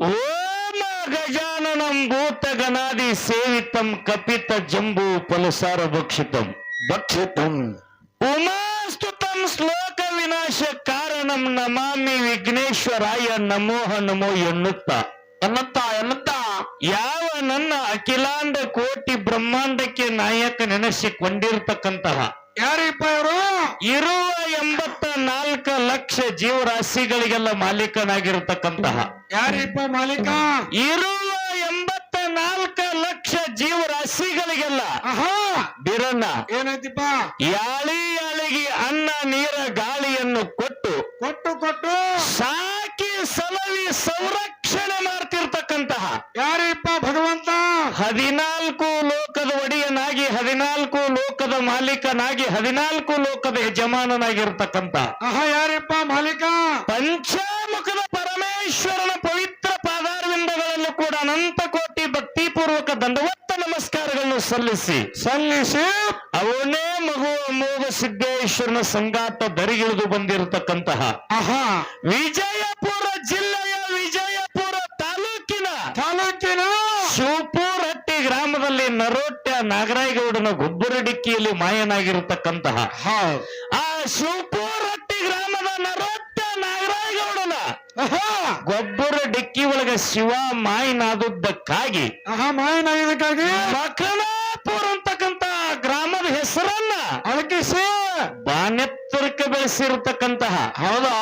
ಓಮ ಗಜಾನನಂ ಭೂತ ಗಣಾದಿ ಸೇವಿತಂ ಕಪಿತ ಜಂಬು ಫಲಸಾರ ಭಕ್ಷಿತಂ. ಭಕ್ಷಿತಂ. ಉಮಾಸ್ತುತಂ ಶ್ಲೋಕ ವಿನಾಶ ಕಾರಣಂ ನಮಾಮಿ ವಿಘ್ನೇಶ್ವರಾಯ ನಮೋಹ ನಮೋ ಎನ್ನುತ್ತ. ಎನ್ನುತ್ತ ಎನ್ನುತ್ತ. ಯಾವ ನನ್ನ ಅಖಿಲಾಂಡ ಕೋಟಿ ಬ್ರಹ್ಮಾಂಡಕ್ಕೆ ನಾಯಕ ನೆನೆಸಿಕೊಂಡಿರ್ತಕ್ಕಂತಹ ಯಾರಿಪ್ಪ ಇವರು ಇರುವ ಎಂಬತ್ತ ನಾಲ್ಕ ಲಕ್ಷ ಜೀವರಾಶಿಗಳಿಗೆಲ್ಲ ಮಾಲೀಕನಾಗಿರತಕ್ಕಂತಹ. ಯಾರಿಪ್ಪ ಮಾಲೀಕ? ಇರುವ ಎಂಬತ್ತ ನಾಲ್ಕ ಲಕ್ಷ ಜೀವರಾಶಿಗಳಿಗೆಲ್ಲ ಬಿರಣ್ಣ ಏನಾಯ್ತಿಪ್ಪ? ಯಾಳಿ ಯಾಳಿಗೆ ಅನ್ನ ನೀರ ಗಾಳಿಯನ್ನು ಕೊಟ್ಟು ಕೊಟ್ಟು ಕೊಟ್ಟು ಸಾಕಿ ಸಲವಿ ಸಂರಕ್ಷಣೆ ಮಾಡ್ತಿರ್ತಕ್ಕಂತಹ ಯಾರಿಪ್ಪ ಭಗವಂತ? ಹದಿನಾಲ್ಕು ಲೋಕದ ಒಡೆಯನಾಗಿ ಹದಿನಾಲ್ಕು ಲೋಕದ ಮಾಲೀಕನಾಗಿ ಹದಿನಾಲ್ಕು ಲೋಕದ ಯಜಮಾನನಾಗಿರ್ತಕ್ಕಂತ ಅಹ ಯಾರಿಪ್ಪ ಮಾಲೀಕ? ಪಂಚಾಮುಖದ ಪರಮೇಶ್ವರನ ಪವಿತ್ರ ಪಾದಾರವಿಂದಗಳಲ್ಲೂ ಕೂಡ ಅನಂತ ಕೋಟಿ ಭಕ್ತಿಪೂರ್ವಕ ದಂಡವತ್ತ ನಮಸ್ಕಾರಗಳನ್ನು ಸಲ್ಲಿಸಿ. ಸಲ್ಲಿಸಿ. ಅವನೇ ಸಿದ್ದೇಶ್ವರನ ಸಂಗಾತ ದರಿಗಿಳಿದು ಬಂದಿರತಕ್ಕಂತಹ ಆಹಾ. ವಿಜಯಪುರ ಜಿಲ್ಲೆಯ ವಿಜಯಪುರ ತಾಲೂಕಿನ ತಾಲೂಕಿನ ಶಿವಪುರಟ್ಟಿ ಗ್ರಾಮದಲ್ಲಿ ನರೋಟ್ಯ ನಾಗರಾಯಗೌಡನ ಗೊಬ್ಬರಡಿಕ್ಕಿಯಲ್ಲಿ ಮಾಯನಾಗಿರತಕ್ಕಂತಹ ಆ ಶಿವಪುರಟ್ಟಿ ಗ್ರಾಮದ ನರೋಟ್ಯ ನಾಗರಾಯಗೌಡನ ಆಹಾ. ಗೊಬ್ಬರ ಡಿಕ್ಕಿ ಒಳಗ ಶಿವ ಮಾಯನಾದದ್ದಕ್ಕಾಗಿ ಮಕನಾಪುರ ಅಂತಕ್ಕಂತ ಗ್ರಾಮದ ಹೆಸರನ್ನ ಅಳಕಿಸಿ. ಬಾನೆತ್ತರಕ್ಕೆ ಬೆಳೆಸಿರ್ತಕ್ಕಂತಹ ಹೌದಾ?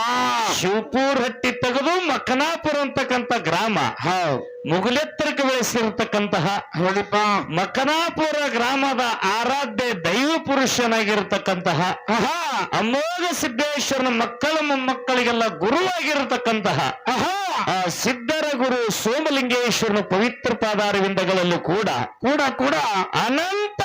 ಶಿವಪುರ ಹಟ್ಟಿ ತೆಗೆದು ಮಕನಾಪುರ ಅಂತಕ್ಕಂತ ಗ್ರಾಮ. ಹೌದು. ಮುಗುಲೆತ್ತರಕ್ಕೆ ಬೆಳೆಸಿರ್ತಕ್ಕಂತಹ ಹೌದಪ್ಪ. ಮಕನಾಪುರ ಗ್ರಾಮದ ಆರಾಧ್ಯ ದೈವ ಪುರುಷನಾಗಿರ್ತಕ್ಕಂತಹ ಅಮೋಘ ಸಿದ್ದೇಶ್ವರನ ಮಕ್ಕಳ ಮೊಮ್ಮಕ್ಕಳಿಗೆಲ್ಲ ಗುರುವಾಗಿರತಕ್ಕಂತಹ ಆ ಸಿದ್ಧರ ಗುರು ಸೋಮಲಿಂಗೇಶ್ವರನ ಪವಿತ್ರ ಪಾದಾರವಿಂದಗಳಲ್ಲೂ ಕೂಡ ಕೂಡ ಕೂಡ. ಅನಂತ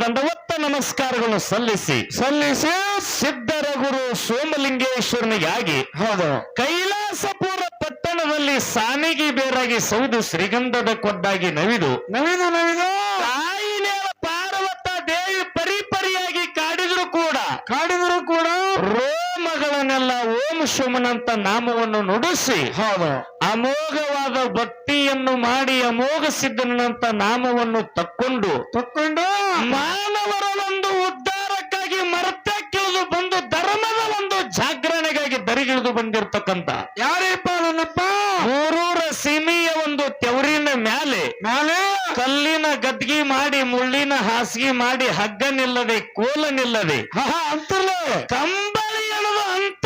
ದಂಡವತ್ತ ನಮಸ್ಕಾರಗಳನ್ನು ಸಲ್ಲಿಸಿ ಸಲ್ಲಿಸಿ ಸಿದ್ಧರ ಗುರು ಸೋಮಲಿಂಗೇಶ್ವರನಿಗಾಗಿ ಹೌದು. ಕೈಲಾಸಪುರ ಪಟ್ಟಣದಲ್ಲಿ ಸಾನಿಗೆ ಬೇರಾಗಿ ಸೌದು ಶ್ರೀಗಂಧದ ಕೊಡ್ಡಾಗಿ ನವಿದು ನವಿದು ನವಿದು. ತಾಯಿನೇಳ ಪಾರ್ವತ ದೇವಿ ಪರಿಪರಿಯಾಗಿ ಕಾಡಿದ್ರು ಕೂಡ ಕಾಡಿದ್ರು ಕೂಡ ರೋಮಗಳನ್ನೆಲ್ಲ ಓಂ ಶುಮನಂತ ನಾಮವನ್ನು ನುಡಿಸಿ ಹೌದು. ಅಮೋಘವಾದ ಭಕ್ತಿಯನ್ನು ಮಾಡಿ ಅಮೋಘ ಸಿದ್ಧನಂತ ನಾಮವನ್ನು ತಕ್ಕೊಂಡು ತಕ್ಕೊಂಡು ಮಾನವರ ಒಂದು ಉದ್ಧಾರಕ್ಕಾಗಿ ಮರತ್ಯಕ್ಕಿಳಿದು ಬಂದು ಧರ್ಮದ ಒಂದು ಜಾಗರಣೆಗಾಗಿ ದರಿಗಿಳಿದು ಬಂದಿರತಕ್ಕಂತ ಯಾರೇಪ ನನ್ನಪ್ಪ ಮೂರೂರ ಸೀಮೆಯ ಒಂದು ತೆವರಿನ ಮ್ಯಾಲೆ ಮ್ಯಾಲೆ? ಕಲ್ಲಿನ ಗದ್ಗಿ ಮಾಡಿ ಮುಳ್ಳಿನ ಹಾಸಿಗೆ ಮಾಡಿ ಹಗ್ಗ ನಿಲ್ಲದೆ ಕೋಲ ನಿಲ್ಲದೆ ಆಹಾ ಅಂತರ್ಲೆ. ಕಂಬಳಿ ಎಳೆದು ಹೊಡೆದು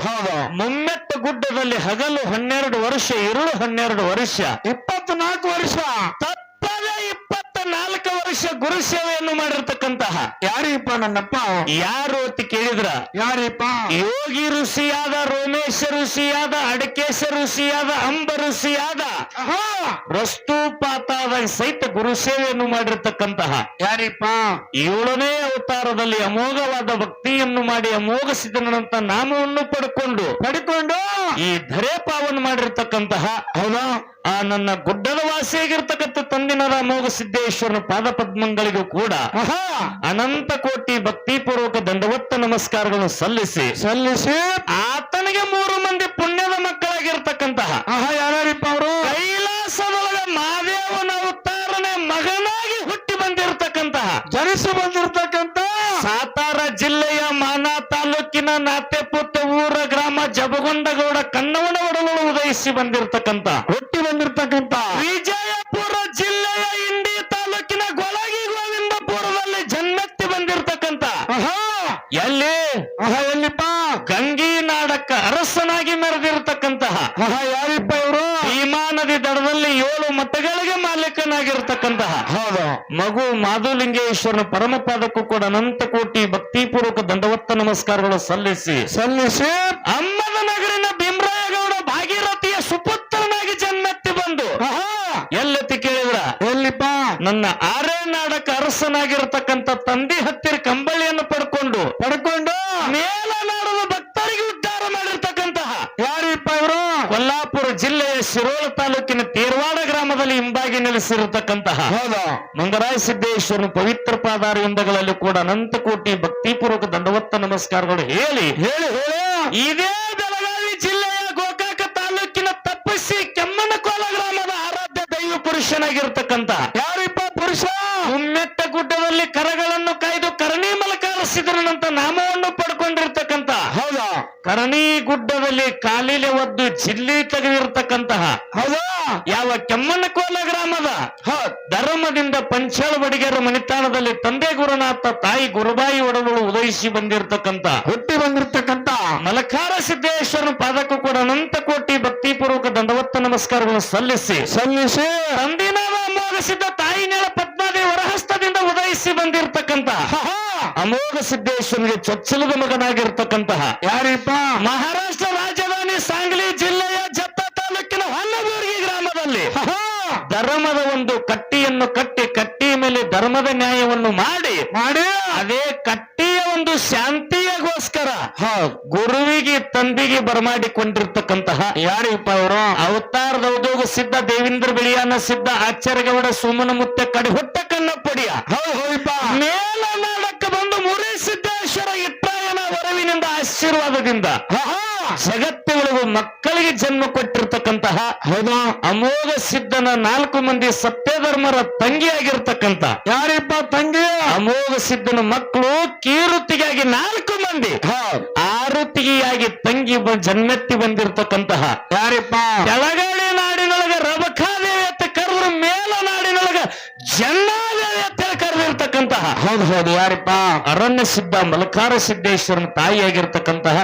ಹೌದು. ಮುಮ್ಮೆಟ್ಟ ಗುಡ್ಡದಲ್ಲಿ ಹಗಲು ಹನ್ನೆರಡು ವರ್ಷ ಇರುಳು ಹನ್ನೆರಡು ವರ್ಷ. ಇಪ್ಪತ್ನಾಲ್ಕು ವರ್ಷ. ತಪ್ಪದೆ ಇಪ್ಪತ್ತ ನಾಲ್ಕು ವರ್ಷ ಗುರು ಸೇವೆಯನ್ನು ಮಾಡಿರ್ತಕ್ಕಂತಹ ಯಾರೀಪ ನನ್ನಪ್ಪ? ಯಾರು ಅಂತ ಕೇಳಿದ್ರ? ಯಾರೀಪ ಯೋಗಿ ಋಷಿಯಾದ ರೋಮೇಶ ಋಷಿಯಾದ ಅಡಕೇಶ ಋಷಿಯಾದ ಅಂಬ ಋಷಿಯಾದ ವಸ್ತುಪಾತಾದ ಸಹಿತ ಗುರು ಸೇವೆಯನ್ನು ಮಾಡಿರ್ತಕ್ಕಂತಹ ಯಾರೀಪ ಏಳನೇ ಅವತಾರದಲ್ಲಿ ಅಮೋಘವಾದ ಭಕ್ತಿಯನ್ನು ಮಾಡಿ ಅಮೋಘ ಸಿದ್ಧನಂತ ನಾಮವನ್ನು ಪಡ್ಕೊಂಡು ಪಡ್ಕೊಂಡು? ಈ ಧರೆ ಪಾವನ ಮಾಡಿರ್ತಕ್ಕಂತಹ ಹೌದಾ? ಆ ನನ್ನ ಗುಡ್ಡದ ವಾಸಿಯಾಗಿರ್ತಕ್ಕಂಥ ತಂದಿನ ಅಮೋಘ ಸಿದ್ದೇಶ್ವರನ ಪಾದ ಪದ್ಮಗಳಿಗೂ ಕೂಡ ಅನಂತ ಕೋಟಿ ಭಕ್ತಿಪೂರ್ವಕ ದಂಡವತ್ತ ನಮಸ್ಕಾರಗಳನ್ನು ಸಲ್ಲಿಸಿ ಸಲ್ಲಿಸಿ. ಆತನಿಗೆ ಮೂರು ಮಂದಿ ಪುಣ್ಯದ ಮಕ್ಕಳಾಗಿರ್ತಕ್ಕಂತಹ ಯಾರ್ಯಾರಿಪ್ಪ ಅವರು? ಕೈಲಾಸದೊಳಗೆ ಮಾದೇವನ ಅವತಾರನೆ ಮಗನಾಗಿ ಹುಟ್ಟಿ ಬಂದಿರತಕ್ಕಂತಹ ಜನಿಸಿ ಬಂದಿರತಕ್ಕಂತ ಸಾತಾರ ಜಿಲ್ಲೆಯ ಮಾನಾ ತಾಲೂಕಿನ ನಾತೆಪುತ್ತ ಊರ ಗ್ರಾಮ ಜಬಗೊಂಡಗೌಡ ಕನ್ನವನ ಒಡಲು ಉದಯಿಸಿ ಬಂದಿರತಕ್ಕಂತ ಹುಟ್ಟಿ ಬಂದಿರ್ತಕ್ಕಂತ. ಮಾಧುಲಿಂಗೇಶ್ವರನ ಪರಮಪಾದಕ್ಕೂ ಕೂಡ ಅನಂತ ಕೋಟಿ ಭಕ್ತಿಪೂರ್ವಕ ದಂಡವತ್ತ ನಮಸ್ಕಾರಗಳು ಸಲ್ಲಿಸಿ. ಸಲ್ಲಿಸಿ. ಅಮ್ಮದ ನಗರಿನ ಭೀಮರಾಯಗೌಡ ಭಾಗೀರಥಿಯ ಸುಪುತ್ರನಾಗಿ ಜನ್ಮತ್ತಿ ಬಂದು. ಎಲ್ಲತ್ತಿ ಎಲ್ಲೆತ್ತಿ ಕೇಳಿದ್ರ? ಎಲ್ಲಿಪ್ಪ? ನನ್ನ ಆರೇ ನಾಡಕ ಅರಸನಾಗಿರತಕ್ಕಂತ ತಂದೆ ಹತ್ತಿರ ಕಂಬಳಿಯನ್ನು ಪಡ್ಕೊಂಡು. ಪಡ್ಕೊಂಡು? ಮೇಲನಾಡದ ನೆಲೆಸಿ ನೆಲೆಸಿರತಕ್ಕಂತಹ ಮಂಗರಾಯ ಸಿದ್ದೇಶ್ವರನ ಪವಿತ್ರ ಪಾದಾರವೃಂದಗಳಲ್ಲಿ ಕೂಡ ಅನಂತ ಕೋಟಿ ಭಕ್ತಿಪೂರ್ವಕ ದಂಡವತ್ತ ನಮಸ್ಕಾರಗಳು ಹೇಳಿ. ಹೇಳಿ ಹೇಳಿ. ಇದೇ ಬೆಳಗಾವಿ ಜಿಲ್ಲೆಯ ಗೋಕಾಕ ತಾಲೂಕಿನ ತಪ್ಪಿಸಿ ಕೆಮ್ಮನ ಕೋಲ ಗ್ರಾಮದ ಆರಾಧ್ಯ ದೈವ ಪುರುಷನಾಗಿರ್ತಕ್ಕಂತ ಯಾರಿಪ್ಪ ಪುರುಷ? ಹುಮ್ಮೆಟ್ಟ ಗುಡ್ಡದಲ್ಲಿ ಕರಗಳನ್ನು ಕಾಯ್ದು ಕರಣಿ ಮಲ ರಸಿದರನಂತ ನಾಮ ಕರಣಿ ಗುಡ್ಡದಲ್ಲಿ ಕಾಲಿಲೆ ಒದ್ದು ಜಿಲ್ಲಿ ತೆಗೆದಿರ್ತಕ್ಕಂತಹ ಹೌದಾ? ಯಾವ ಕೆಮ್ಮಣ್ಣಕೋಲ ಗ್ರಾಮದ ಹೌದ್. ಧರ್ಮದಿಂದ ಪಂಚಾಳ ಬಡಿಗೆರ ಮನಿತಾಣದಲ್ಲಿ ತಂದೆ ಗುರುನಾಥ ತಾಯಿ ಗುರುಬಾಯಿ ಒಡಗಳು ಉದಯಿಸಿ ಬಂದಿರತಕ್ಕಂತ ಹುಟ್ಟಿ ಬಂದಿರತಕ್ಕಂತ. ಮಲಕಾರ ಸಿದ್ದೇಶ್ವರನ ಪಾದಕ್ಕೂ ಕೂಡ ಅನಂತ ಕೋಟಿ ಭಕ್ತಿಪೂರ್ವಕ ದಂಡವತ್ತ ನಮಸ್ಕಾರಗಳನ್ನು ಸಲ್ಲಿಸಿ ಸಲ್ಲಿಸಿ. ತಂದಿನ ಅಮೋಘ ಸಿದ್ಧ ತಾಯಿ ನೆಲ ಪದ್ಮಾದಿ ವರಹಸ್ತದಿಂದ ಉದಯಿಸಿ ಬಂದಿರತಕ್ಕಂತ ಅಮೋಘ ಸಿದ್ದೇಶ್ವರನಿಗೆ ಚೊಚ್ಚಲದ ಮಗನಾಗಿರ್ತಕ್ಕಂತಹ ಯಾರಿಪ್ಪ? ಮಹಾರಾಷ್ಟ್ರ ರಾಜಧಾನಿ ಸಾಂಗ್ಲಿ ಜಿಲ್ಲೆಯ ಜತ್ತ ತಾಲೂಕಿನ ಹೊನ್ನಬೂರ್ಗಿ ಗ್ರಾಮದಲ್ಲಿ. ಧರ್ಮದ ಒಂದು ಕಟ್ಟಿಯನ್ನು ಕಟ್ಟಿ ಕಟ್ಟಿ ಮೇಲೆ ಧರ್ಮದ ನ್ಯಾಯವನ್ನು ಮಾಡಿ ಮಾಡಿ. ಅದೇ ಕಟ್ಟಿಯ ಒಂದು ಶಾಂತಿಯಗೋಸ್ಕರ ಹ. ಗುರುವಿಗೆ ತಂದಿಗೆ ಬರಮಾಡಿಕೊಂಡಿರ್ತಕ್ಕಂತಹ ಯಾರಿಪ್ಪ ಅವರು ಅವತಾರದ ಉದ್ಯೋಗ ಸಿದ್ಧ ದೇವೇಂದ್ರ ಬಿಳಿಯಾನ ಸಿದ್ಧ ಆಚಾರ್ಯಗೌಡ ಸುಮನ ಮುತ್ತೆ ಕಡೆ ಹುಟ್ಟ ಕಣ್ಣಪ್ಪಡಿಯ ಹೌದ್ ಆಶೀರ್ವಾದದಿಂದ ಒಳಗು ಮಕ್ಕಳಿಗೆ ಜನ್ಮ ಕೊಟ್ಟಿರ್ತಕ್ಕಂತಹ ಹೌದಾ. ಅಮೋಘ ಸಿದ್ಧನ ನಾಲ್ಕು ಮಂದಿ ಸತ್ಯಧರ್ಮರ ತಂಗಿಯಾಗಿರ್ತಕ್ಕಂತ ಯಾರಿಪ್ಪ ತಂಗಿ? ಅಮೋಘ ಸಿದ್ಧನ ಮಕ್ಕಳು ಕೀರುತಿಗಾಗಿ ನಾಲ್ಕು ಮಂದಿ ಆರುತಿಗಿಯಾಗಿ ತಂಗಿ ಜನ್ಮೆತ್ತಿ ಬಂದಿರ್ತಕ್ಕಂತಹ ಯಾರಿಪ್ಪ? ಕೆಳಗಾಳಿ ನಾಡಿನೊಳಗ ರಬಕಾದೇವಿ ಅಂತ ಕರೆದ್ರು ಮೇಲ ನಾಡಿನೊಳಗ ಕರೆದಿರ್ತಕ್ಕಂತಹ ಹೌದ್ ಹೌದು ಯಾರಿಪ್ಪ? ಅರಣ್ಯ ಸಿದ್ಧ ಮಲಕಾರ ಸಿದ್ದೇಶ್ವರನ ತಾಯಿಯಾಗಿರ್ತಕ್ಕಂತಹ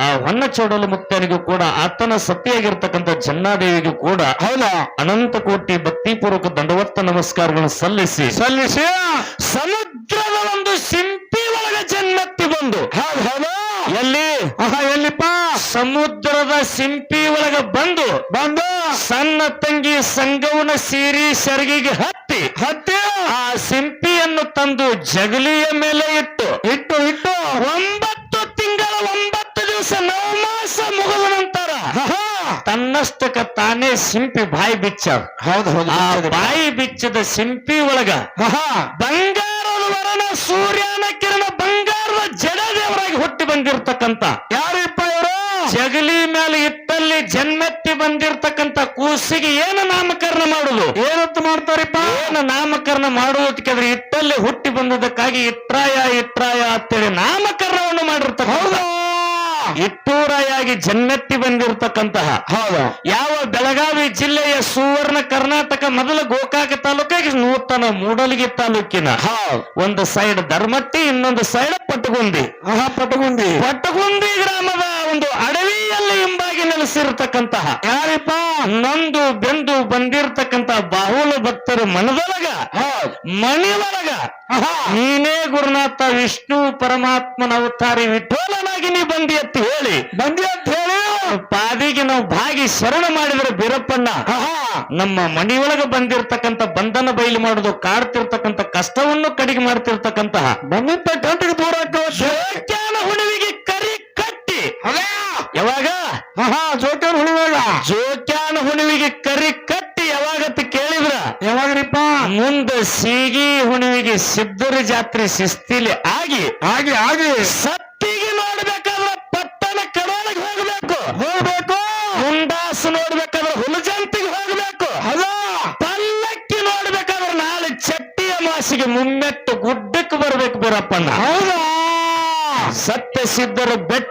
ಆ ಹೊನ್ನ ಚೋಡಲು ಮುಕ್ತನಿಗೂ ಕೂಡ ಆತನ ಸತಿಯಾಗಿರ್ತಕ್ಕಂಥ ಜನ್ನಾದೇವಿಗೂ ಕೂಡ ಹೌದಾ? ಅನಂತ ಕೋಟಿ ಭಕ್ತಿಪೂರ್ವಕ ದಂಡವತ್ತ ನಮಸ್ಕಾರಗಳನ್ನು ಸಲ್ಲಿಸಿ ಸಲ್ಲಿಸಿ. ಸಮುದ್ರದ ಒಂದು ಸಿಂಪಿ ಒಳಗ ಜನ್ಮತ್ತಿ ಬಂದು ಹೌದು ಹೌದು. ಎಲ್ಲಿ? ಎಲ್ಲಿಪ್ಪ? ಸಮುದ್ರದ ಸಿಂಪಿ ಒಳಗ ಬಂದು ಬಂದು ಸಣ್ಣ ತಂಗಿ ಸಂಗವನ ಸೀರಿ ಸೆರಗಿಗೆ ಹತ್ತಿ ಹತ್ತಿ ಆ ಸಿಂಪಿಯನ್ನು ತಂದು ಜಗಲಿಯ ಮೇಲೆ ಇಟ್ಟು. ಇಟ್ಟು ಇಟ್ಟು. ಒಂಬತ್ತು ತಿಂಗಳ ಒಂಬತ್ತು ದಿವಸ ನವಮಾಸ ಮುಗಿದ ನಂತರ ಆಹಾ, ತನ್ನಷ್ಟಕ್ಕ ತಾನೇ ಸಿಂಪಿ ಬಾಯಿ ಬಿಚ್ಚ ಹೌದು ಹೌದು. ಬಾಯಿ ಬಿಚ್ಚದ ಸಿಂಪಿ ಒಳಗ ಬಂಗಾರದ ವರನ ಸೂರ್ಯನ ಕಿರಣ ಬಂಗಾರದ ಜಡದೇವರಾಗಿ ಹುಟ್ಟಿ ಬಂದಿರತಕ್ಕಂತ ಇವರು ಜಗಲಿ ಮೇಲೆ ಇಟ್ಟಲ್ಲಿ ಜನ್ಮೆತ್ತಿ ಬಂದಿರತಕ್ಕಂತ ಕೂಸಿಗೆ ಏನು ನಾಮಕರಣ ಮಾಡುದು? ಏನಂತ ಮಾಡ್ತಾರಿಪ್ಪ? ಏನು ನಾಮಕರಣ ಮಾಡುವುದಕ್ಕೆ ಇಟ್ಟಲ್ಲಿ ಹುಟ್ಟಿ ಬಂದದಕ್ಕಾಗಿ ಇತ್ರಾಯ ಇತ್ರಾಯ ಅಂತೇಳಿ ನಾಮಕರಣವನ್ನು ಮಾಡಿರ್ತಕ್ಕ ಹೌದಾ? ಇಟ್ಟೂರಾಯಾಗಿ ಜನ್ಮೆತ್ತಿ ಬಂದಿರತಕ್ಕಂತಹ ಹೌದ? ಯಾವ ಬೆಳಗಾವಿ ಜಿಲ್ಲೆಯ ಸುವರ್ಣ ಕರ್ನಾಟಕ ಮೊದಲ ಗೋಕಾಕ ತಾಲೂಕಾಗಿ ನೂತನ ಮೂಡಲಗಿ ತಾಲೂಕಿನ ಹೌದ್ ಒಂದು ಸೈಡ್ ಧರ್ಮಟ್ಟಿ ಇನ್ನೊಂದು ಸೈಡ್ ಪಟ್ಟಗುಂದಿ ಆಹಾ ಪಟಗುಂದಿ. ಪಟ್ಟಗುಂದಿ ಗ್ರಾಮದ ಒಂದು ಅಡವಿಯಲ್ಲಿ ಹಿಂಬಾಗಿ ನೆಲೆಸಿರ್ತಕ್ಕಂತಹ ಯಾರಿಪ್ಪ? ನಂದು ಬೆಂದು ಬಂದಿರತಕ್ಕಂತಹ ಬಾಹುಲ ಭಕ್ತರ ಮನದೊಳಗ ಮಣಿಯೊಳಗ ನೀನೇ ಗುರುನಾಥ ವಿಷ್ಣು ಪರಮಾತ್ಮನ ಅವತಾರಿ ವಿಠೋಲನಾಗಿ ನೀ ಬಂದಿ ಅಂತ ಹೇಳಿ ಬಂದಿ ಅಂತ ಹೇಳಿ? ಪಾದಿಗೆ ನಾವು ಭಾಗಿ ಶರಣ ಮಾಡಿದ್ರೆ ಬೀರಪ್ಪಣ್ಣ ನಮ್ಮ ಮನೆಯೊಳಗೆ ಬಂದಿರತಕ್ಕಂತ ಬಂಧನ ಬಯಲು ಮಾಡೋದು ಕಾಡ್ತಿರ್ತಕ್ಕಂತ ಕಷ್ಟವನ್ನು ಕಡಿಗೆ ಮಾಡ್ತಿರ್ತಕ್ಕಂತಹ ದೂರ ಹುಣವಿಗೆ ಯಾವಾಗ? ಜೋಕ್ಯಾನ ಹುಣಿವಾಗ ಜೋಕ್ಯಾನ ಹುಣಿವಿಗೆ ಕರಿ ಕಟ್ಟಿ ಯಾವಾಗತ್ತ ಕೇಳಿದ್ರ? ಯಾವಾಗ್ರಿಪ್ಪ? ಮುಂದ ಸೀಗಿ ಹುಣಿವಿಗೆ ಸಿದ್ಧರ ಜಾತ್ರೆ ಶಿಸ್ತಿಲಿ ಆಗಿ ಆಗಿ ಆಗಿ. ಸತ್ತಿಗೆ ನೋಡ್ಬೇಕಾದ್ರ ಪಟ್ಟಣ ಕಡೋಳಗ್ ಹೋಗ್ಬೇಕು. ಹೋಗ್ಬೇಕು. ಮುಂಡಾಸು ನೋಡ್ಬೇಕಾದ್ರ ಹುಲಜಂತಿಗೆ ಹೋಗ್ಬೇಕು. ಹಲೋ ಪಲ್ಲಕ್ಕಿ ನೋಡ್ಬೇಕಾದ್ರ ನಾಳೆ ಚಟ್ಟಿಯ ಮಾಸಿಗೆ ಮುಮ್ಮೆಟ್ಟು ಗುಡ್ಡಕ್ಕೆ ಬರ್ಬೇಕು ಬೀರಪ್ಪಣ್ಣ. ಹೌದಾ? ಸತ್ಯ ಸಿದ್ಧರು ಬೆಟ್ಟಿ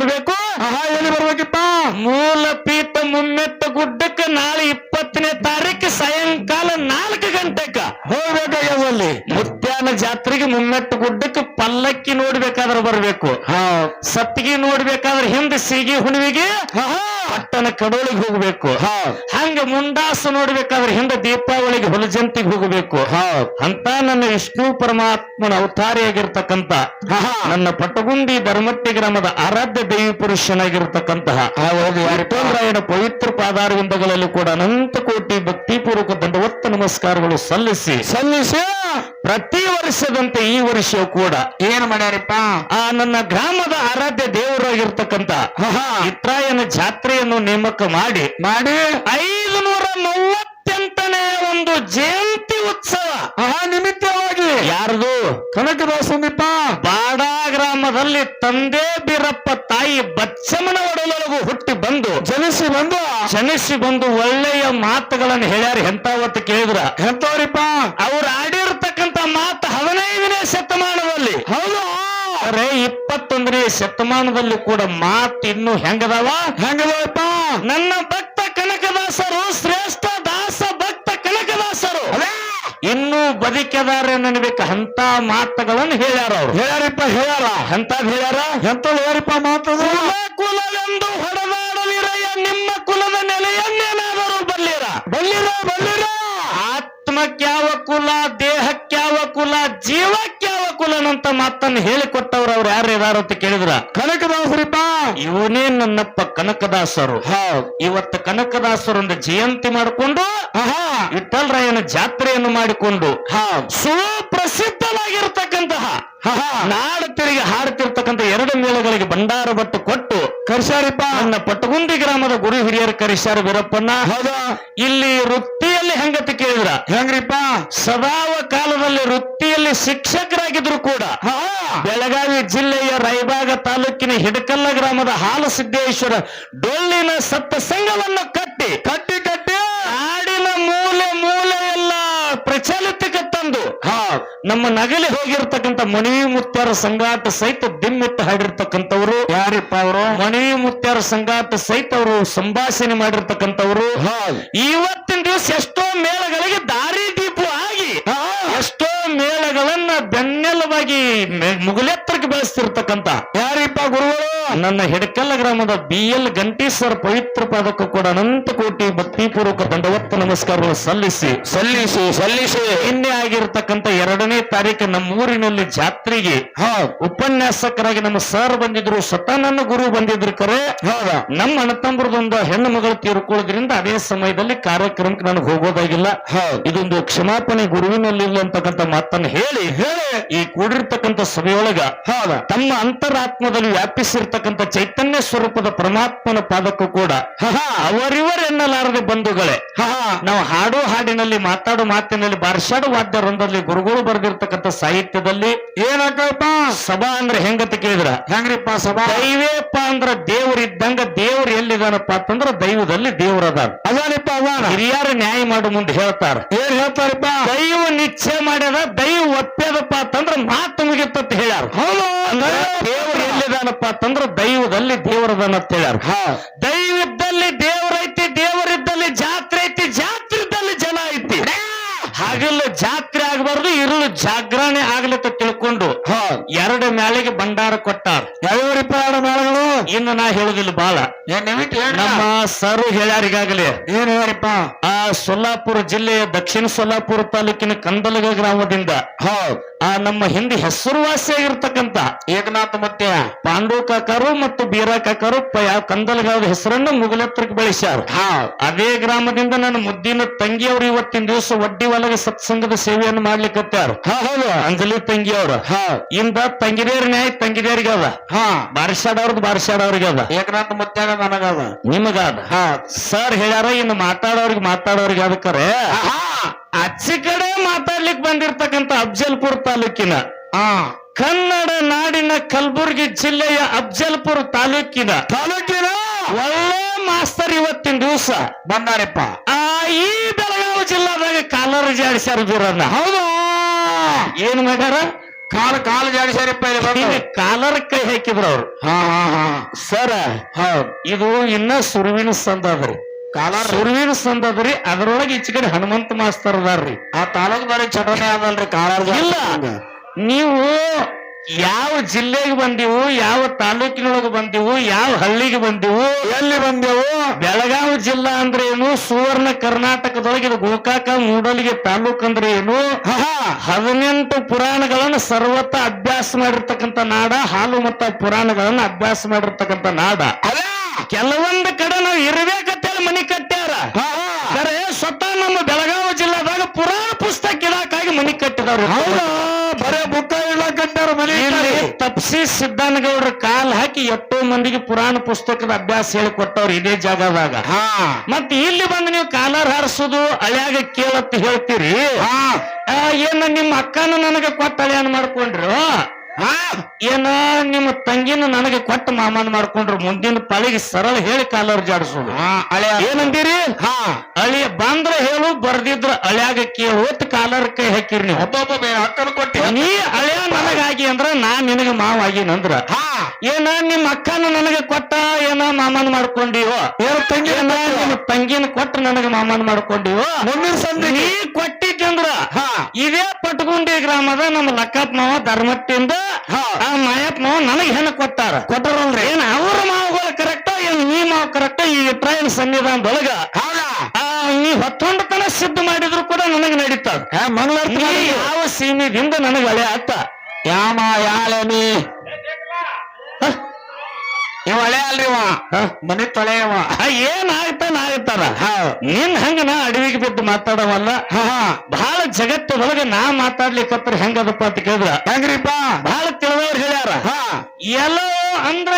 ಬರ್ಬೇಕು? ಆಹಾ ಎಲ್ಲಿ ಬರ್ಬೇಕಿಪ್ಪ ಮೂಲ ಪೀತ ಮುಮ್ಮೆತ್ತ ಗುಡ್ಡಕ್ಕೆ ನಾಳೆ ಇಪ್ಪತ್ತನೇ ತಾರೀಕು ಸಾಯಂಕಾಲ ನಾಲ್ಕು ಗಂಟೆಕ. ಹೋಗ್ಬೇಕಾಗ್ಯದಲ್ಲಿ ಮುತ್ಯಾನ ಜಾತ್ರೆಗೆ ಮುಮ್ಮೆಟ್ಟು ಗುಡ್ಡಕ್ಕೆ ಪಲ್ಲಕ್ಕಿ ನೋಡ್ಬೇಕಾದ್ರೆ ಬರ್ಬೇಕು. ಸತ್ತಿಗೆ ನೋಡ್ಬೇಕಾದ್ರೆ ಹಿಂದೆ ಸೀಗಿ ಹುಣವಿಗೆ ಪಟ್ಟಣ ಕಡೋಳಿಗೆ ಹೋಗ್ಬೇಕು. ಹಂಗ ಮುಂಡಾಸು ನೋಡ್ಬೇಕಾದ್ರೆ ಹಿಂದೆ ದೀಪಾವಳಿಗೆ ಹುಲಜಂತಿಗೆ ಹೋಗಬೇಕು. ಅಂತ ನನ್ನ ವಿಷ್ಣು ಪರಮಾತ್ಮನ ಅವತಾರಿಯಾಗಿರ್ತಕ್ಕಂತ ನನ್ನ ಪಟಗುಂಡಿ ಧರ್ಮಟ್ಟಿ ಗ್ರಾಮದ ಆರಾಧ್ಯ ದೇವಿ ಪುರುಷನಾಗಿರ್ತಕ್ಕಂತಹ ಪವಿತ್ರ ಪಾದಾರವಿಂದಗಳಲ್ಲಿ ಕೂಡ ಅನಂತ ಕೋಟಿ ಭಕ್ತಿಪೂರ್ವಕ ದಂಡವತ್ತ ನಮಸ್ಕಾರಗಳು ಸಲ್ಲಿಸಿ. ಸಲ್ಲಿಸಿ. ಪ್ರತಿ ವರ್ಷದಂತೆ ಈ ವರ್ಷ ಕೂಡ ಏನ್ ಮಾಡ್ಯಾರಪ್ಪ? ಆ ನನ್ನ ಗ್ರಾಮದ ಆರಾಧ್ಯ ದೇವರಾಗಿರ್ತಕ್ಕಂತ ಹಹಾ ಇತ್ರಾಯನ ಜಾತ್ರೆಯನ್ನು ನೇಮಕ ಮಾಡಿ ಮಾಡಿ. ಐದು ನೂರ ಮೂವತ್ತೆಂಟನೇ ಒಂದು ಜಯಂತಿ ಉತ್ಸವ. ನಿಮಿತ್ತವಾಗಿ. ಯಾರದು? ಕನಕದಾಸನಿಪ್ಪ. ಬಾಡ ಗ್ರಾಮದಲ್ಲಿ ತಂದೆ ಬೀರಪ್ಪ ತಾಯಿ ಬಚ್ಚಮ್ಮನ ಒಡಲೊಳಗು ಹುಟ್ಟಿ ಬಂದು ಜನಿಸಿ ಬಂದು? ಜನಿಸಿ ಬಂದು ಒಳ್ಳೆಯ ಮಾತುಗಳನ್ನು ಹೇಳ್ಯಾರ ಎಂತಾವತ್ತು ಕೇಳಿದ್ರ? ಎಂತವ್ರಿಪ್ಪ ಅವ್ರು ಆಡಿರ್ತಕ್ಕಂತ ಮಾತು ಹದಿನೈದನೇ ಶತಮಾನದಲ್ಲಿ. ಹೌದು? ಅರೆ ಇಪ್ಪತ್ತೊಂದನೇ ಶತಮಾನದಲ್ಲಿ ಕೂಡ ಮಾತು ಇನ್ನು ಹೆಂಗದಾವ? ಹೆಂಗದಪ್ಪ ನನ್ನ ಭಕ್ತ ಕನಕದಾಸರು ಶ್ರೇಷ್ಠ ದಾಸ ಭಕ್ತ ಕನಕದಾಸರು. ಇನ್ನೂ ಬದುಕಿದಾರೆ ನನಬೇಕು ಅಂತ ಮಾತುಗಳನ್ನು ಹೇಳ್ಯಾರ ಅವ್ರು. ಹೇಳ್ಯಾರಿಪ್ಪ ಹೇಳ್ಯಾರ. ಅಂತ ಹೇಳ್ಯಾರ? ಎಂತ ಹೇಳ್ಯಾರಿಪ್ಪ ಮಾತದು? ಮಾತನ್ನು ಹೇಳಿಕೊಟ್ಟವ್ರು ಅವ್ರು ಯಾರು ಇದಾರ ಅಂತ ಕೇಳಿದ್ರ? ಕನಕದಾಸರಿಪ್ಪ! ಇವನೇ ನನ್ನಪ್ಪ ಕನಕದಾಸರು. ಇವತ್ತು ಕನಕದಾಸರೊಂದು ಜಯಂತಿ ಮಾಡಿಕೊಂಡು ವಿಠಲರಾಯನ ಜಾತ್ರೆಯನ್ನು ಮಾಡಿಕೊಂಡು ಸುಪ್ರಸಿದ್ಧವಾಗಿರ್ತಕ್ಕಂತಹ ನಾಡ ತಿರುಗಿ ಹಾಡುತ್ತಿರ್ತಕ್ಕಂಥ ಎರಡು ಮೇಳಗಳಿಗೆ ಭಂಡಾರ ಬಟ್ಟು ಕೊಟ್ಟು ಕರ್ಸಾರಿಪ್ಪ ನನ್ನ ಪಟ್ಟಗುಂದಿ ಗ್ರಾಮದ ಗುರು ಹಿರಿಯರು ಕರಿಸಾರ ವೀರಪ್ಪನ ಇಲ್ಲಿ ಇಲ್ಲಿ ವೃತ್ತಿಯಲ್ಲಿ ಹೆಂಗತಿ ಕೇಳಿದ್ರ? ಹೆಂಗ್ರಿಪ್ಪ? ಸದಾವ ಕಾಲದಲ್ಲಿ ವೃತ್ತಿಯಲ್ಲಿ ಶಿಕ್ಷಕರಾಗಿದ್ರು ಕೂಡ ಬೆಳಗಾವಿ ಜಿಲ್ಲೆಯ ರೈಬಾಗ ತಾಲೂಕಿನ ಹಿಡಕಲ್ಲ ಗ್ರಾಮದ ಹಾಲು ಸಿದ್ದೇಶ್ವರ ಡೊಳ್ಳಿನ ಸತ್ತ ಸಂಘವನ್ನು ಕಟ್ಟಿ ಕಟ್ಟಿ. ಕಟ್ಟಿ ನಾಡಿನ ಮೂಲೆ ಮೂಲೆ ಎಲ್ಲ ಪ್ರಚಲಿತಕ್ಕೆ ತಂದು ಹಾ. ನಮ್ಮ ನಗಲಿ ಹೋಗಿರ್ತಕ್ಕಂಥ ಮಣಿವಿ ಮುತ್ಯಾರ ಸಂಗಾಟ ಸಹಿತ ದಿಮ್ಮಿಟ್ಟು ಹಾಡಿರ್ತಕ್ಕಂಥವ್ರು. ಯಾರಿಪ್ಪ ಅವರು? ಮಣಿವಿ ಮುತ್ಯಾರ ಸಂಗಾಟ ಸಹಿತ ಅವರು ಸಂಭಾಷಣೆ ಮಾಡಿರ್ತಕ್ಕಂಥವ್ರು. ಇವತ್ತಿನ ದಿವಸ ಎಷ್ಟೋ ಮೇಳಗಳಿಗೆ ದಾರಿ ದೀಪ ಆಗಿ ಹಾ. ಎಷ್ಟೋ ಮೇಳಗಳನ್ನ ಬೆನ್ನೆಲವಾಗಿ ಮುಗುಲೆತ್ತರಕ್ಕೆ ಬೆಳೆಸ್ತಿರ್ತಕ್ಕಂಥ. ಯಾರಿಪ್ಪ ಗುರುಗಳು? ನನ್ನ ಹಿಡಕಲ್ಲ ಗ್ರಾಮದ ಬಿ ಎಲ್ ಸರ್ ಪವಿತ್ರ ಪಾದಕ್ಕೂ ಕೂಡ ಅನಂತ ಕೋಟಿ ಭಕ್ತಿಪೂರ್ವಕ ದಂಡವತ್ತ ನಮಸ್ಕಾರಗಳು ಸಲ್ಲಿಸಿ. ಸಲ್ಲಿಸಿ ಸಲ್ಲಿಸಿ. ನಿನ್ನೆ ಆಗಿರತಕ್ಕಂತ ಎರಡನೇ ತಾರೀಕು ನಮ್ಮ ಊರಿನಲ್ಲಿ ಜಾತ್ರೆಗೆ ಉಪನ್ಯಾಸಕರಾಗಿ ನಮ್ಮ ಸರ್ ಬಂದಿದ್ರು ಸ್ವತಃ ನನ್ನ ಗುರು ಬಂದಿದ್ರು ಕರೆ. ಹೌದಾ? ನಮ್ಮ ಅಣತಂಬ್ರದೊಂದು ಹೆಣ್ಣು ಮಗಳು ತೀರ್ಕೊಳ್ಳೋದ್ರಿಂದ ಅದೇ ಸಮಯದಲ್ಲಿ ಕಾರ್ಯಕ್ರಮಕ್ಕೆ ನನಗೆ ಹೋಗೋದಾಗಿಲ್ಲ. ಹೌದ್ ಇದೊಂದು ಕ್ಷಮಾಪಣೆ ಗುರುವಿನಲ್ಲಿ ಇಲ್ಲ ಅಂತಕ್ಕಂಥ ಮಾತನ್ನು ಹೇಳಿ ಹೇಳಿ. ಈ ಕೂಡಿರ್ತಕ್ಕಂಥ ಸಭೆಯೊಳಗ ಹೌದಾ? ತಮ್ಮ ಅಂತರಾತ್ಮದಲ್ಲಿ ವ್ಯಾಪಿಸಿರ್ತಕ್ಕಂಥ ಚೈತನ್ಯ ಸ್ವರೂಪದ ಪರಮಾತ್ಮನ ಪಾದಕ್ಕೂ ಕೂಡ ಹಹ ಅವರಿವರೆನ್ನಲಾರದೆ ಬಂಧುಗಳೇ ಹಾ ನಾವು ಹಾಡು ಹಾಡಿನಲ್ಲಿ ಮಾತಾಡೋ ಮಾತಿನಲ್ಲಿ ಬಾರ್ಷಾಡು ವಾದ್ಯ ರಂಧದಲ್ಲಿ ಗುರುಗಳು ಬರೆದಿರ್ತಕ್ಕಂಥ ಸಾಹಿತ್ಯದಲ್ಲಿ ಏನಕ್ಕಪ್ಪ? ಸಭಾ ಅಂದ್ರೆ ಹೆಂಗತ ಕೇಳಿದ್ರ? ಹೆಂಗ್ರಿಪ್ಪ ಸಭಾ? ದೈವೇಪ್ಪ ಅಂದ್ರ ದೇವರಿದ್ದಂಗ ದೇವ್ರು ಎಲ್ಲಿದಾನಪ್ಪ ಅಂತಂದ್ರ ದೈವದಲ್ಲಿ ದೇವರದಾರ ಅದಾನಿಪ್ಪ ಅದಾನ? ಹಿರಿಯರು ನ್ಯಾಯ ಮಾಡು ಮುಂದೆ ಹೇಳ್ತಾರ. ಏನ್ ಹೇಳ್ತಾರಪ್ಪ? ದೈವ ನಿಶ್ಚಯ ಮಾಡ್ಯದ ದೈವ ಒಪ್ಪೇದಪ್ಪ ಅಂತಂದ್ರ ಮಾತು ಮುಗಿತತ್ ಹೇಳ್ಯಾರ. ದೇವ್ರು ಎಲ್ಲಿದಾನಪ್ಪ ಅಂತಂದ್ರ ದೈವದಲ್ಲಿ ದೇವರದಾನ ಅಂತ ಹೇಳ್ಯಾರ. ಹಾ. ದೈವದಲ್ಲಿ ದೇವರೈತಿ ದೇವರಿದ್ದಲ್ಲಿ ಜಾತ್ರೆ ಐತಿ ಜಾತ್ರೆ ಇದ್ದಲ್ಲಿ ಜನ ಐತಿ. ಹಾಗಲ್ಲ ಜಾತ್ರೆ ಆಗಬಾರ್ದು ಇರಲು ಜಾಗರಣೆ ಆಗ್ಲತ್ತ ತಿಳ್ಕೊಂಡು ಎರಡು ಮ್ಯಾಳಿಗೆ ಭಂಡಾರ ಕೊಟ್ಟಾರ. ಯಾವ್ಯಾವ್ರಿಪ್ಪ ಎರಡು ಮೇಳಗಳು ಇನ್ನು ನಾ ಹೇಳುದಿಲ್ಲ ಬಾಳ. ನಮ್ಮ ಸರು ಹೇಳ್ಯಾರ ಈಗಾಗಲೇ. ಏನ್ ಹೇಳಪ್ಪ ಆ ಸೊಲ್ಲಾಪುರ ಜಿಲ್ಲೆಯ ದಕ್ಷಿಣ ಸೊಲ್ಲಾಪುರ ತಾಲೂಕಿನ ಕಂದಲಗ ಗ್ರಾಮದಿಂದ ಹೌದ್ ಆ ನಮ್ಮ ಹಿಂದೆ ಹೆಸರುವಾಸಿಯಾಗಿರ್ತಕ್ಕಂಥ ಏಕನಾಥ ಮತ್ತೆ ಪಾಂಡು ಕಾಕರು ಮತ್ತು ಬೀರಾ ಕಾಕರು ಕಂದಲಗಾದ ಹೆಸರನ್ನು ಮುಗಲೆತ್ತರಕ್ಕೆ ಬೆಳೆಸ್ಯಾರ. ಹಾ ಅದೇ ಗ್ರಾಮದಿಂದ ನನ್ನ ಮುದ್ದಿನ ತಂಗಿಯವರು ಇವತ್ತಿನ ದಿವಸ ಒಡ್ಡಿ ಒಳಗೆ ಸತ್ಸಂಗದ ಸೇವೆಯನ್ನು ಮಾಡ್ಲಿಕ್ಕತ್ತಾರ ಹಾ ಹೌದು. ಅಂಜಲಿ ತಂಗಿಯವರು. ಹಾ. ಇಂದ ತಂಗಿದೇರ್ ನ್ಯಾಯ ತಂಗಿದೇರಿಗೆ ಅದ. ಹಾ. ಬಾರಿಸಾಡವ್ರದ್ದು ಬಾರಿಸಾಡವ್ರಿಗೆ ಅದ. ಏಕನಾಥ ಮತ್ಯಾಗ ನನಗದ. ನಿಮಗಾದ. ಹಾ. ಸರ್ ಹೇಳ್ಯಾರ ಇನ್ನು ಮಾತಾಡೋರಿಗೆ ಮಾತಾಡೋರಿಗೆ ಅದಕ್ಕರೆ. ಆಚೆ ಕಡೆ ಮಾತಾಡ್ಲಿಕ್ಕೆ ಬಂದಿರ್ತಕ್ಕಂಥ ಅಫ್ಜಲ್ಪುರ್ ತಾಲೂಕಿನ ಆ ಕನ್ನಡ ನಾಡಿನ ಕಲಬುರಗಿ ಜಿಲ್ಲೆಯ ಅಫ್ಜಲ್ಪುರ್ ತಾಲೂಕಿನ ತಾಲೂಕಿನ? ಒಳ್ಳೆ ಮಾಸ್ತರ್ ಇವತ್ತಿನ ದಿವಸ. ಬಂದಾರಪ್ಪ ಆ ಈ ಬೆಳಗಾವಿ ಜಿಲ್ಲಾದಾಗ ಕಾಲರ್ ಜಾಡಿಸ್ಯಾರ ದೂರನ್ನ ಹೌದು? ಏನ್ ಮಾಡ್ಯಾರ? ಕಾಲ ಕಾಲ ಜಾಡಿಸ್ಯಾರಪ್ಪ ಕಾಲರ್ ಕೈ ಹಾಕಿದ್ರು ಅವ್ರು. ಹಾ ಹಾ ಹಾ. ಸರ ಹೌದ್. ಇದು ಇನ್ನ ಸುರುವಿನ ಸಂದ ಅದ್ರಿ. ಕಾಲಾರ ಸುರುವಿನ ಅದರೊಳಗೆ ಅದ್ರಿ ಅದ್ರೊಳಗೆ ಈಚೆ ಕಡೆ ಹನುಮಂತ ಮಾಸ್ತರ್ ಅದಾರ್ರಿ. ಆ ತಾಲೂಕ್ ಬಾರಿ ಚಟನೆ ಅದಲ್ರಿ ಕಾಲಾರ ಇಲ್ಲ ನೀವು ಯಾವ ಜಿಲ್ಲೆಗೆ ಬಂದಿವು ಯಾವ ತಾಲೂಕಿನೊಳಗೆ ಬಂದಿವು ಯಾವ ಹಳ್ಳಿಗೆ ಬಂದಿವು ಎಲ್ಲಿ ಬಂದೆವು? ಬೆಳಗಾವಿ ಜಿಲ್ಲಾ ಅಂದ್ರೆ ಏನು ಸುವರ್ಣ ಕರ್ನಾಟಕದೊಳಗೆ ಇದು ಗೋಕಾಕ ಮೂಡಲಿಗೆ ತಾಲೂಕ್ ಅಂದ್ರೆ ಏನು ಹದಿನೆಂಟು ಪುರಾಣಗಳನ್ನು ಸರ್ವತ ಅಭ್ಯಾಸ ಮಾಡಿರ್ತಕ್ಕಂಥ ನಾಡ ಹಾಲು ಮತ್ತ ಪುರಾಣಗಳನ್ನ ಅಭ್ಯಾಸ ಮಾಡಿರ್ತಕ್ಕಂಥ ನಾಡ. ಕೆಲವೊಂದು ಕಡೆ ನಾವು ಇರ್ಬೇಕಂತೇಳಿ ಮನಿ ಕಟ್ಟ್ಯಾರ. ಸರಿ ಖರೆ ಸ್ವತಃ ನಮ್ಮ ಬೆಳಗಾವಿ ಜಿಲ್ಲಾದಾಗ ಪುರಾಣ ಪುಸ್ತಕ ಇಡಕ್ಕಾಗಿ ಮನಿ ಕಟ್ಟಿದವ್ರು ಹೌದಾ? ಬರೇ ಬುಕ್ಕ ಇಲ್ಲ ಕಟ್ಟಾರ ಮನೆ ತಪ್ಸಿ ಸಿದ್ದನಗೌಡ್ರ ಕಾಲ್ ಹಾಕಿ ಎಷ್ಟೋ ಮಂದಿಗೆ ಪುರಾಣ ಪುಸ್ತಕದ ಅಭ್ಯಾಸ ಹೇಳಿಕೊಟ್ಟವ್ರು ಇದೇ ಜಾಗದಾಗ. ಹಾ. ಮತ್ ಇಲ್ಲಿ ಬಂದು ನೀವು ಕಾಲರ್ ಹಾರಿಸೋದು ಅಳ್ಯಾಗ ಕೇಳತ್ ಹೇಳ್ತೀರಿ. ಏನ ನಿಮ್ಮ ಅಕ್ಕನ ನನಗೆ ಕೊಟ್ಟ ಅಳ್ಯಾನ ಮಾಡ್ಕೊಂಡ್ರು? ಹಾ ಏನ ನಿಮ್ಮ ತಂಗಿನ ನನಗೆ ಕೊಟ್ಟು ಮಾಮನ್ ಮಾಡ್ಕೊಂಡ್ರು ಮುಂದಿನ ಪಳಿಗೆ ಸರಳ ಹೇಳಿ ಕಾಲರ್ ಜಾಡಿಸೋದು. ಹಳೆ ಏನಂತೀರಿ? ಹಾ. ಅಳಿಯ ಬಂದ್ರ ಹೇಳು ಬರ್ದಿದ್ರ ಅಳ್ಯಾಗ ಕೇಳು ಒತ್ತು ಕಾಲರ್ ಕೈ ಹಾಕಿರಿ ನೀವು. ಒಬ್ಬೊಬ್ಬ ಹಕ್ಕನ್ನು ಕೊಟ್ಟಿ. ನೀ ಅಳಿಯ ನನಗಾಗಿ ಅಂದ್ರ ನಾ ನಿನಗೆ ಮಾವ ಆಗಿನಂದ್ರ ಹಾ. ಏನ ನಿಮ್ಮ ಅಕ್ಕನ ನನಗೆ ಕೊಟ್ಟ ಏನ ಮಾಮನ್ ಮಾಡ್ಕೊಂಡಿವೋ ಏನು ತಂಗಿ ಏನ ನಿಮ್ಮ ತಂಗಿನ ಕೊಟ್ಟು ನನಗೆ ಮಾಮನ್ ಮಾಡ್ಕೊಂಡಿವೋ ಮುಂದಿನ ಸಂಧಿ ನೀ ಕೊಟ್ಟಿದ್ದಂದ್ರ ಹಾ. ಇದೇ ಪಟ್ಗುಂಡಿ ಗ್ರಾಮದ ನಮ್ಮ ಲಕ್ಕಪ್ಪ ಮಾವ ಧರ್ಮಟ್ಟಿಂದ ಹಾ. ಆ ಮಾಯಪ್ಪ ಮಾವ ನನಗೆ ಹೆಣ್ಣು ಕೊಟ್ಟಾರ. ಕೊಟ್ಟಾರಲ್ರಿ. ಏನ್ ಅವ್ರ ಮಾವುಗಳು ಕರೆಕ್ಟ ಏನ್ ನೀ ಮಾವು ಕರೆಕ್ಟ ಈ ಟ್ರೈನ್ ಆ ನೀ ಹೊತ್ತೊಂಡತನ ಸಿದ್ಧ ಮಾಡಿದ್ರು ಕೂಡ ನನಗೆ ನಡೀತಾವ ಹಾ ಮಂಗಳಾರತಿ ನೀ ಮಾಡಿದ್ವಿ. ಯಾವ ಸೀಮಿದಿಂದ ನನಗೆ ಹಳೆ ಆತ? ಯಾಮ ಯಾಳೆ ನೀ ಇವ ಹಳೆ ಅಲ್ರಿ ಇವ ತೊಳೆಯವ ಏನ್ ಆಯ್ತ ಆಗ್ತಾರ ಹಾ. ನಿನ್ ಹಂಗ ನಾ ಅಡವಿಗೆ ಬಿದ್ದು ಮಾತಾಡವಲ್ಲ? ಹಾ ಹಾ. ಬಹಳ ಜಗತ್ತದೊಳಗೆ ನಾ ಮಾತಾಡ್ಲಿಕ್ಕತ್ರ ಹೆಂಗದಪ್ಪ ಅಂತ ಕೇಳಿದ್ರ? ಹೆಂಗ್ರಿಪ್ಪ? ಬಹಳ ತಿಳಿದವ್ರು ಹೇಳ್ಯಾರ. ಹಾ. ಎಲ್ಲೋ ಅಂದ್ರ